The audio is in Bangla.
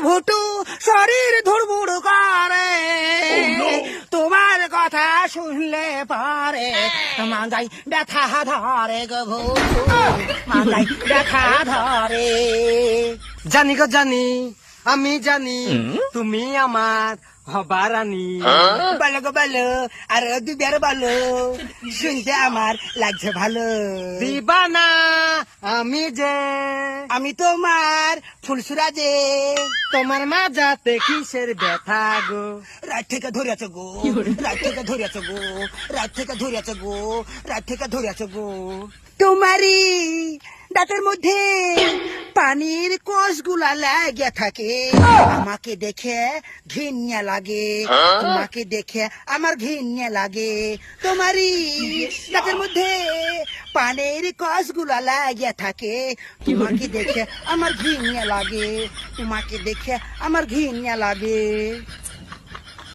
ভুতু শরীর ধুরবুর করে। oh, তোমার কথা শুনলে পারে। মাঞ্জাই ব্যথা ধরে গো ভুতু। মাঞ্জাই ব্যথা ধরে। জানি গো জানি আমি জানি hmm? তুমি আমার হবারানি। বলো গো বলো আর দুবার বলো শুনতে আমার লাগছে ভালো। দিবানা। আমি যে আমি তোমার ফুলসুরা যে। তোমার মাজাতে কিসের ব্যথা গো? রাত থেকে ধরিয়াছ গো রাত থেকে ধরিয়াছ গো রাত থেকে ধরিয়াছ গো রাত থেকে ধরিয়াছ গো। তোমারই দাঁতের মধ্যে পানির কোষগুলা লাগিয়া থাকে। আমাকে দেখে ঘিন্যা লাগে। তোমাকে দেখে আমার ঘিন্যা লাগে। তোমারই দাঁতের মধ্যে পানির কোষগুলা লাগিয়া থাকে তোমাকে দেখে আমার ঘিন্যা লাগে তোমাকে দেখে আমার ঘিন্যা লাগে